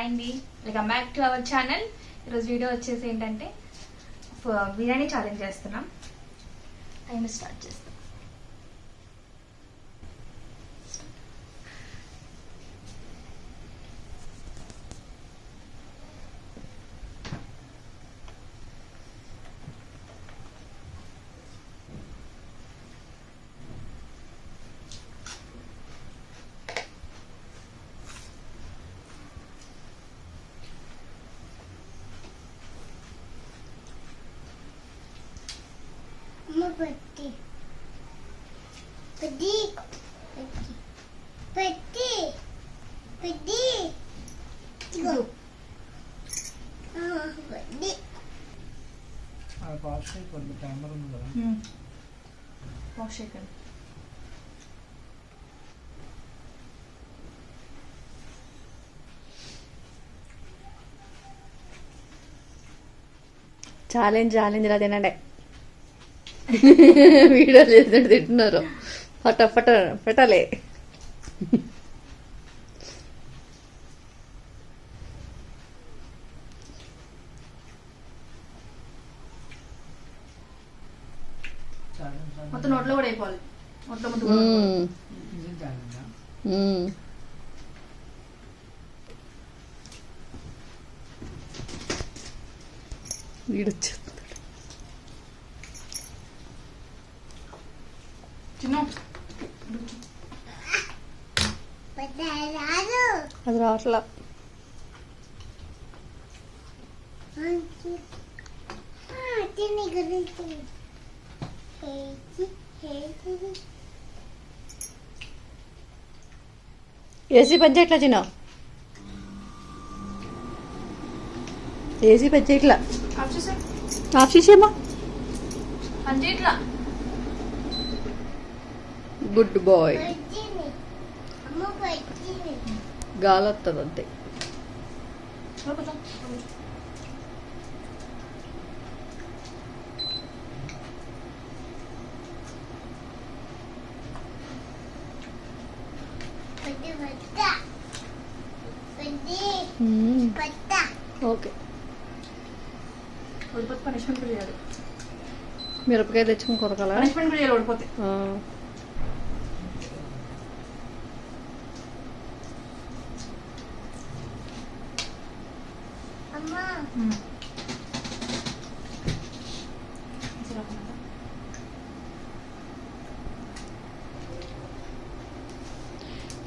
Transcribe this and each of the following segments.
Hi అండి welcome back to our channel ఈరోజు video వచ్చేసి ఏంటంటే బిర్యానీ ఛాలెంజ్ చేస్తున్నాం. టైం స్టార్ట్ చేస్తాం పెట్టి. పెట్టి. పెట్టి. పెట్టి. పెట్టి. కొంచెం కెమెరా ఉంది కదా. ఛాలెంజ్ ఛాలెంజ్ తినండి. వీడియో చేసినట్టు తింటున్నారు. ఫట ఫట ఫటలే. మొత్తం నోట్లో కూడా అయిపోవాలి. మొత్తం. వీడొచ్చు చిన్న అది రావట్లా. ఏసీ పని చేయట్లా చిన్న ఏసీ పని చేయట్లా ఆఫ్ చేసా ఆఫ్ చేసేమా పని చేయట్లా గుడ్ బాయ్. పెట్టింది అమ్మ పెట్టింది గాలి వస్తుంది అంతే ఇక్కడ కూర్చో. పెద్ద పెద్ద పెద్ద మ్మ్. పెద్ద ఓకే మిరపకాయ తెచ్చుకుని కొరకాల? పనిష్మెంట్ కూడా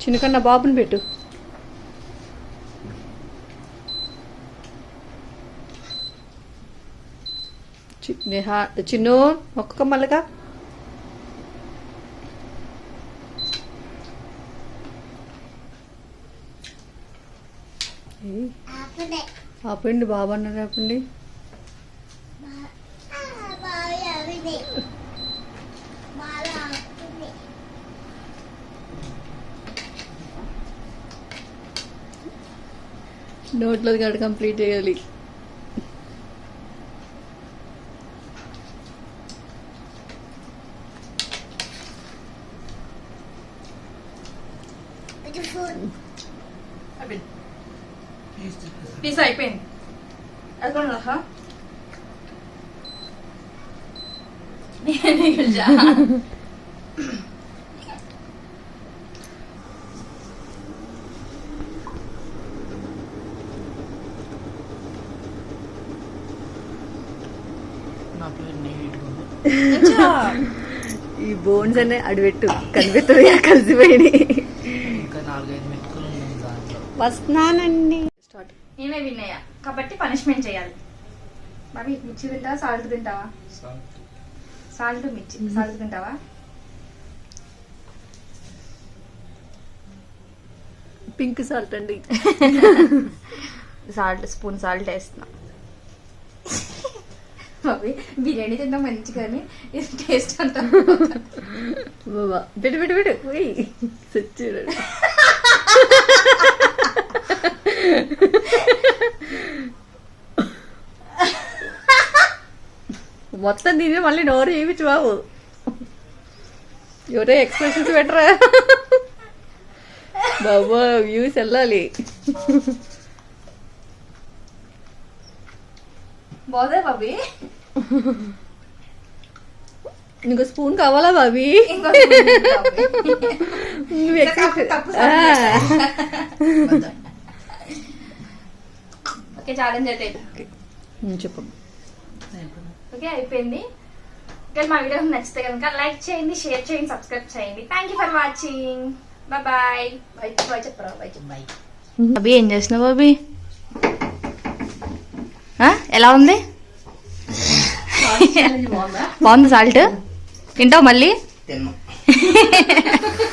చిన్నకన్నా బాబుని పెట్టు. చిన్ను ఒక్క మల్లగా ఏయ్, ఆపడే ఆపండి బాబు అన్నారు ఆపండి. నోట్లో గడ కంప్లీట్ చేయాలి. చెప్పేసి పీస్ అయిపోయింది అది కూడా రహా నేను గెలిచా నా పేరు నీట్గా ఉంది ఈ బోన్స్ అనే అడిపెట్టు కనిపెట్టదు కలిసిపోయినాయి ఇంకా నాలుగైదు మెతుకులు ఉన్నాయి దాంట్లో వస్తున్నానండి స్టార్ట్. నేనే విన్నయ్యా కాబట్టి పనిష్మెంట్ చేయాలి. బాబీ మిర్చి తింటావా? సాల్ట్ తింటావా? సాల్ట్. సాల్ట్ మిర్చి. సాల్ట్ తింటావా? పింక్ సాల్ట్ అండి. సాల్ట్ స్పూన్ సాల్ట్ వేస్తున్నా. బాబీ బిర్యానీ తింటాం మంచిగాని ఇది టేస్ట్ అంతా. బాబా. పెట్టు పెట్టు పోయి సచ్చాడు మొత్తం తిని మళ్ళీ నోరు చేయించు బాబు? ఎవరో ఎక్స్ప్రెషన్స్ పెట్టరా? బాబా వ్యూస్ వెళ్ళాలి. బాగుందా బాబీ? నీకు స్పూన్ కావాలా బాబీ. నువ్వు ఓకే ఛాలెంజ్ అయితే చెప్పు. ఓకే అయిపోయింది. ఇంకా మా వీడియో నచ్చితే కనుక లైక్ చేయండి షేర్ చేయండి సబ్స్క్రైబ్ చేయండి. Thank you for watching bye bye bye bye చెప్పరా బాయ్ బాయ్ బాబీ ఏం చేస్తున్నావు బాబీ ఆ? ఎలా ఉంది? బాగుంది? సాల్ట్ తింటావు మళ్ళీ?